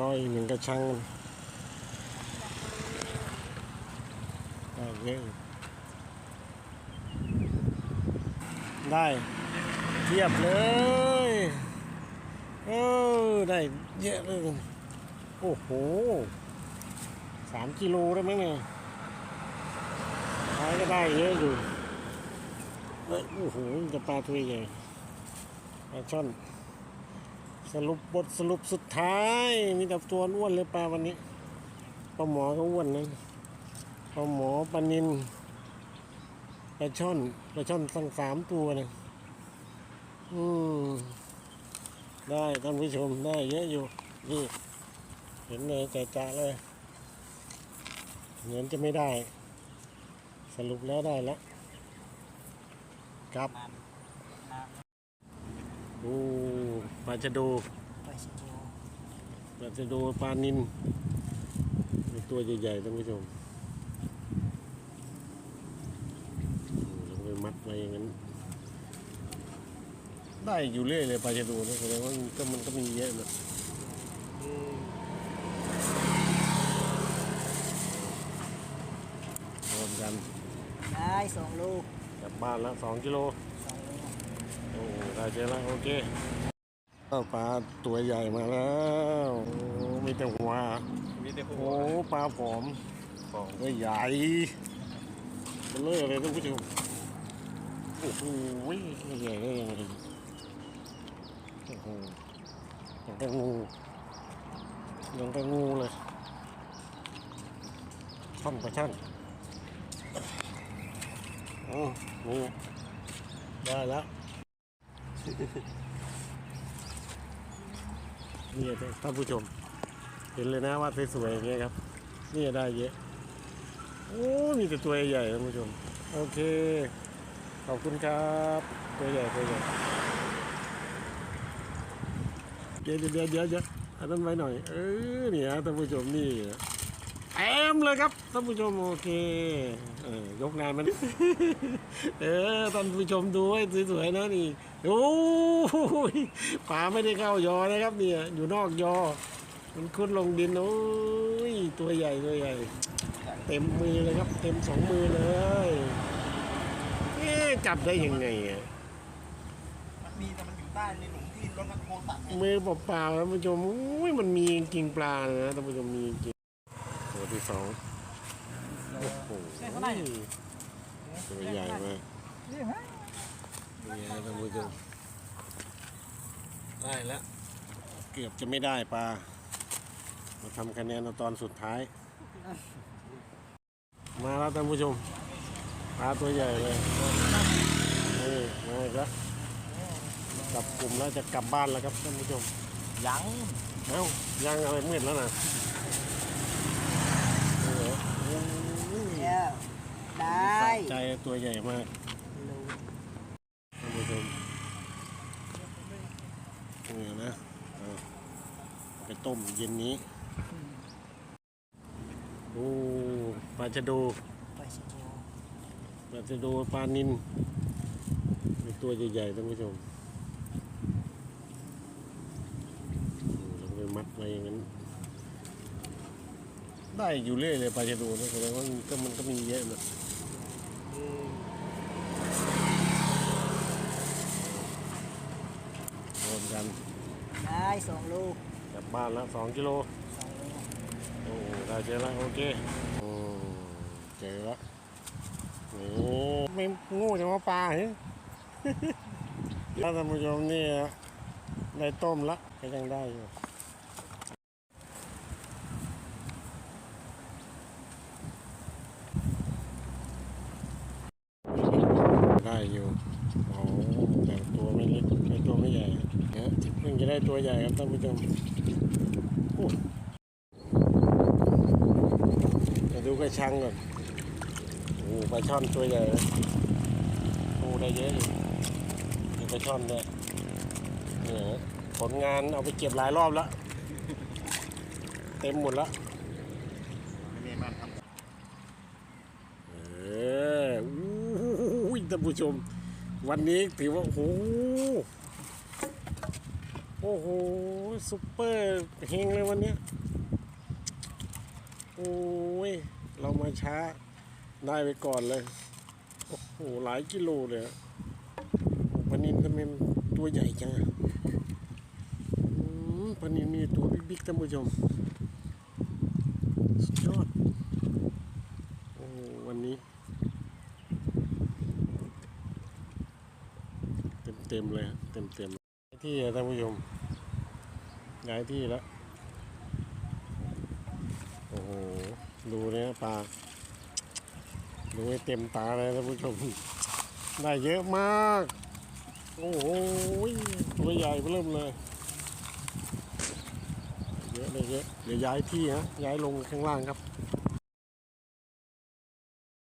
รออีกหนึ่งกระชังได้เยอะได้เทียบเลยเออได้เยอะเลยโอ้โหสามกิโลได้ไหมเนี่ยท้ายก็ได้เยอะอยู่เอ้ยโอ้โหจะปลาตัวใหญ่ปลาช่อน สรุปบทสรุปสุดท้าย มีแต่ตัวอ้วนเลยปลาวันนี้ปลาหมอก็อ้วนนะปลาหมอปลานินปลาช่อนปลาช่อนตั้งสามตัวนะอืมได้ท่านผู้ชมได้เยอะอยู่นี่เห็นเลยจ่าๆเลยเหมือนจะไม่ได้ สรุปแล้วได้แล้วครับดู ปลาจะดูไปสิโจเราจะดูปลานินเป็นตัวใหญ่ๆท่านผู้ชมลงไปมัดไว้อย่างนั้น ได้อยู่เรื่อยเลยปลาจะดูนะแสดงว่ามันก็มันก็มีเยอะนะรวมกัน ได้สองลูกกลับบ้านละสองกิโลสองลูกโอ้ได้เจอแล้วโอเคเอา ปลาตัวใหญ่มาแล้วโอ้มีแต่หัว มีแต่หัโอ้วปลาผอมของตัวใหญ่เบลอเลยท่านผู้ชมโอ้โหใหญ่ได้ยังไงโอ้โหยังแต่งูยังแต่งูเลยช่อนปลาช่อนโอ้งูได้แล้ว นี่ท่านผู้ชม เห็นเลยนะว่าสวยๆอย่างเงี้ยครับ นี่ได้เยอะ โอ้ มีแต่ตัวใหญ่ๆท่านผู้ชม โอเค ขอบคุณครับ ตัวใหญ่ตัวใหญ่เดี๋ยวเดี๋ยวเดี๋ยวเดี๋ยวอันนั้นไว้หน่อย เออเนี่ยท่านผู้ชมนี่ เต็มเลยครับท่านผู้ชมโอเคเออยกงานมัน เออท่านผู้ชมดูให้สวยๆนะนี่โอ้ยปลาไม่ได้เข้ายอนะครับ เนี่ย อยู่นอกยอ มันขึ้นลงดินโอ้ยตัวใหญ่ตัวใหญ่ เต็มมือเลยครับ เต็มสองมือเลยเอ๊ะจับได้ยังไงอะมันมีแต่มันอยู่ใต้ในหลุมที่รถแมคโครตัดไงมือเปล่าๆท่านผู้ชมอุ้ยมันมีจริงๆปลานะท่านผู้ชมมีจริง ตัวที่สองโอ้โหตัวใหญ่มากนี่ฮะนี่ฮะท่านผู้ชมได้แล้ว เกือบจะไม่ได้ปลา มาทำคะแนนเอาตอนสุดท้าย มาแล้วท่านผู้ชม ปลาตัวใหญ่เลยนี่มาอีกแล้วกลับกลุ่มแล้วจะกลับบ้านแล้วครับท่านผู้ชม ยัง เอ้ายังอะไรมืดแล้วนะนี่เหรอโอ้ย เดี๋ยวได้ สะใจ ตัวใหญ่มากท่านผู้ชมนี่นะเอาไปต้มเย็นนี้ โอ้ปลาจะดูปสิโจปลาจะดูปลานินเป็นตัวใหญ่ๆท่านผู้ชมลงไปมัดไว้อย่างนั้นได้อยู่เรื่อยเลยปลาจะดูนะแสดงว่าก็มันก็มีเยอะนะรวมกัน ได้ สองลูกกลับบ้านละสองกิโลโอ้ได้เจอแล้วโอเคโอ้เจอแล้วโอ้ไม่งูจะมาปลาเหรอถ้าท่านผู้ชมนี่ได้ต้มละก็ยังได้อยู่ ได้อยู่โอ้แต่ตัวไม่เล็กไม่ตัวไม่ใหญ่เดี๋ยเพิ่งจะได้ตัวใหญ่ครับท่านผู้ชมโอ้จะดูกระชังก่อนโอ้ปลาช่อนตัวใหญ่เลยโอ้ได้เยอะอยู่มีปลาช่อนด้วยเนี่ยผลงานเอาไปเก็บหลายรอบแล้ว เต็มหมดแล้วไม่มีมันครับ เอออู้ย ท่านผู้ชม วันนี้ถือว่า โอ้โหโอ้โหซุปเปอร์เฮงเลยวันนี้ โอ้ย เรามาช้า ได้ไปก่อนเลย โอ้โห หลายกิโลเลยปนินทำไมตัวใหญ่จังอะปนินมีตัวบิ๊กๆท่านผู้ชม สุดยอด โอ้โหวันนี้ เต็มๆเลยเต็มเต็มที่ท่านผู้ชมย้ายที่แล้ว โอ้โห ดูเนี่ยปลาดูให้เต็มตาเลยท่านผู้ชม ได้เยอะมาก โอ้โหตัวใหญ่เริ่มเลย เยอะเลยเยอะเดี๋ยวย้ายที่ฮะย้ายลงข้างล่างครับ